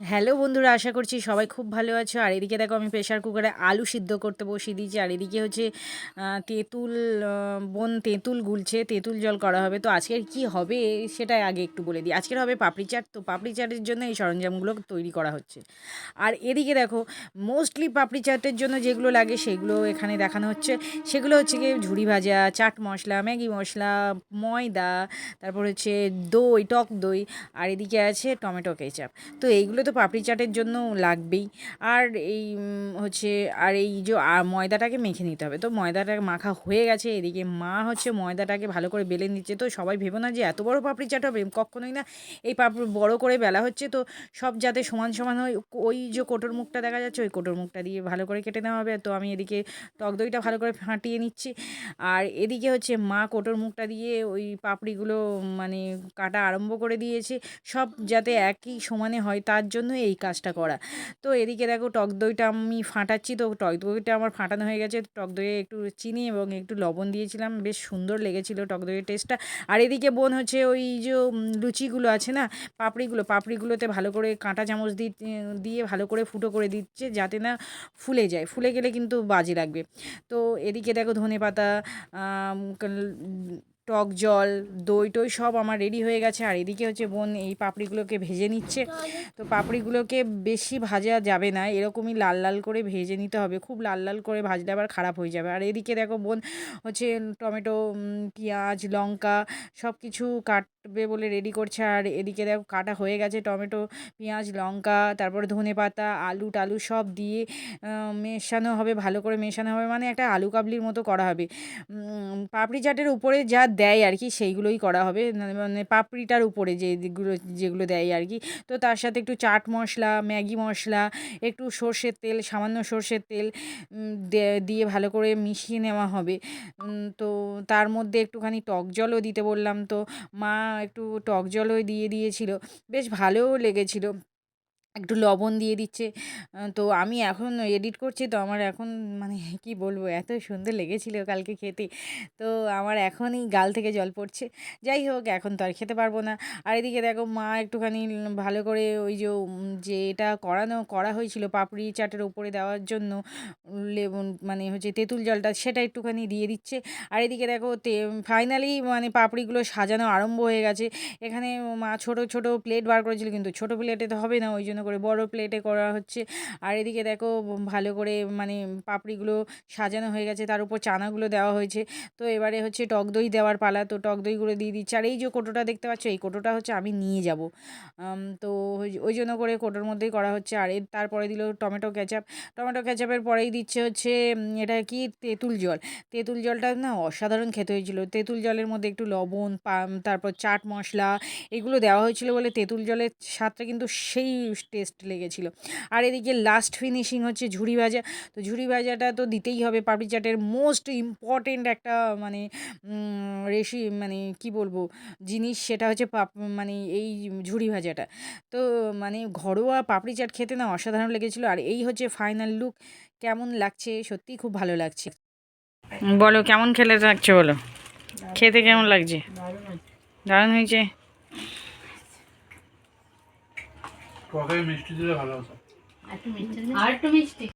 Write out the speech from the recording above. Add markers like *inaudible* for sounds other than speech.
Hello বন্ধুরা, আশা করছি সবাই খুব ভালো আছো। আর এদিকে দেখো আমি প্রেশার কুকারে আলু সিদ্ধ করতে বসিয়ে দিয়েছি। আর এদিকে হচ্ছে তেঁতুল বোন তেঁতুল গুলছে, তেঁতুল জল করা হবে। তো আজকের কি হবে সেটা আগে একটু বলে দিই। আজকের হবে পাপড়ি চাট। তো পাপড়ি চাটের জন্য এই সরঞ্জামগুলো তৈরি করা হচ্ছে। আর এদিকে দেখো মোস্টলি পাপড়ি চাটের জন্য যেগুলো লাগে সেগুলো এখানে দেখানো হচ্ছে। সেগুলো হচ্ছে গিয়ে ঝুড়ি ভাজা, চাট মশলা, ম্যাগি মশলা, ময়দা, তারপর হচ্ছে দই, টক দই, আর এদিকে আছে টমেটো কেচাপ। তো এইগুলো তো পাপড়ি চাটের জন্য লাগবেই। আর এই হচ্ছে, আর এই যে ময়দাটাকে মেখে নিতে হবে। তো ময়দাটা মাখা হয়ে গেছে, এদিকে মা হচ্ছে ময়দাটাকে ভালো করে বেলে নিচ্ছে। তো সবাই ভেবো না যে এত বড় পাপড়ি চাট হবে, কখনোই না। এই পাপড়ি বড় করে বেলা হচ্ছে, তো সব যাতে সমান সমান হয়, ওই যে কোটোর মুখটা দেখা যাচ্ছে, ওই কোটোর মুখটা দিয়ে ভালো করে কেটে নেওয়া হবে। তো আমি এদিকে টক দইটা ভালো করে ফাটিয়ে নিচ্ছি। আর এদিকে হচ্ছে মা কোটোর মুখটা দিয়ে ওই পাপড়িগুলো মানে কাটা আরম্ভ করে দিয়েছে। সব যাতে একই সমানে হয়, তার জন্য এই কাজটা করা। তো এদিকে দেখো টক দইটা আমি ফাটাচ্ছি, তো টক দইটা আমার ফাটানো হয়ে গেছে। টক দইয়ে একটু চিনি এবং একটু লবণ দিয়েছিলাম, বেশ সুন্দর লেগেছিলো টক দইয়ের টেস্টটা আর এদিকে বোন হচ্ছে ওই যে লুচিগুলো আছে না, পাপড়িগুলো, পাপড়িগুলোতে ভালো করে কাঁটা চামচ দিয়ে দিয়ে ভালো করে ফুটো করে দিচ্ছে যাতে না ফুলে যায়। ফুলে গেলে কিন্তু বাজে লাগবে। তো এদিকে দেখো ধনে পাতা টক জল, দই টই সব আমার রেডি হয়ে গেছে। আর এদিকে হচ্ছে বোন এই পাপড়িগুলোকে ভেজে নিচ্ছে। তো পাপড়িগুলোকে বেশি ভাজা যাবে না, এরকমই লাল লাল করে ভেজে নিতে হবে। খুব লাল লাল করে ভাজলে আবার খারাপ হয়ে যাবে। আর এদিকে দেখো বোন হচ্ছে টমেটো পেঁয়াজ, লঙ্কা সব কিছু কাটবে বলে রেডি করছে। আর এদিকে দেখো কাটা হয়ে গেছে টমেটো, পেঁয়াজ, লঙ্কা, তারপর ধনে পাতা, আলু টালু সব দিয়ে মেশানো হবে, ভালো করে মেশানো হবে। মানে একটা আলু কাবলির মতো করা হবে। পাপড়ি চাটের উপরে যা দেয় আর কি সেইগুলোই করা হবে। মানে পাপড়িটার উপরে যে দিকগুলো, যেগুলো দেয় আর কি। তো তার সাথে একটু চাট মশলা, ম্যাগি মশলা, একটু সর্ষের তেল, সামান্য সর্ষের তেল দিয়ে ভালো করে মিশিয়ে নেওয়া হবে। তো তার মধ্যে একটুখানি টক জলও দিতে বললাম। তো মা একটু টক জলও দিয়ে দিয়েছিল। বেশ ভালোও লেগেছিল। একটু লবণ দিয়ে দিচ্ছে। তো আমি এখন এডিট করছি, তো আমার এখন মানে *laughs* কি বলব, এত সুন্দর লেগেছিল কালকে খেতে। তো আমার এখনই গাল থেকে জল পড়ছে। যাই হোক, এখন তো আর খেতে পারব না। আর এদিকে দেখো, মা একটুখানি ভালো করে ওই যে যে এটা করানো, করা হয়েছিল পাপড়ি চাটের উপরে দেওয়ার জন্য, লেবুন মানে হচ্ছে তেঁতুল জলটা সেটা একটুখানি দিয়ে দিচ্ছে। আর এদিকে দেখো, তে, ফাইনালি মানে পাপড়িগুলো সাজানো আরম্ভ হয়ে গেছে। এখানে মা ছোট ছোট প্লেট বার করেছিল, কিন্তু ছোট প্লেটে তো হবে না, ওই জন্য করে বড় প্লেটে করা হচ্ছে। আর এদিকে দেখো ভালো করে মানে পাপড়িগুলো সাজানো হয়ে গেছে, তার উপর চানাগুলো দেওয়া হয়েছে। তো এবারে হচ্ছে টক দই দেওয়ার পালা, তো টক দইগুলো দিয়ে দিচ্ছে। আর এই যে কোটোটা দেখতে পাচ্ছ, এই কোটোটা হচ্ছে আমি নিয়ে যাব। তো ওই- জন্য করে কোটোর মধ্যেই করা হচ্ছে। আর এর তারপরে দিল টমেটো ক্যাচাপ টমেটো কেচাপের পরেই দিচ্ছে হচ্ছে এটা কি? তেঁতুল জল। তেঁতুল জলটা না অসাধারণ খেতে হয়েছিল। তেঁতুল জলের মধ্যে একটু লবণ, পাম, তারপর চাট মশলা, এগুলো দেওয়া হয়েছিল বলে তেঁতুল জলের স্বাদটা কিন্তু সেই টেস্ট লেগেছিল। আর এদিকে লাস্ট ফিনিশিং হচ্ছে ঝুড়ি ভাজা। তো ঝুড়ি ভাজাটা তো দিতেই হবে পাপড়ি চাটের মোস্ট ইম্পর্টেন্ট একটা মানে রেসি মানে কি বলব জিনিস সেটা হচ্ছে পাপ মানে এই ঝুড়ি ভাজাটা। তো মানে ঘরোয়া পাপড়ি চাট খেতে না অসাধারণ লেগেছিল। আর এই হচ্ছে ফাইনাল লুক কেমন লাগছে? সত্যিই খুব ভালো লাগছে। বলো কেমন খেলে লাগছে বলো? খেতে কেমন লাগছে? দারুণ হয়েছে। টকে মিষ্টি দিলে ভালো হতো আর একটু মিষ্টি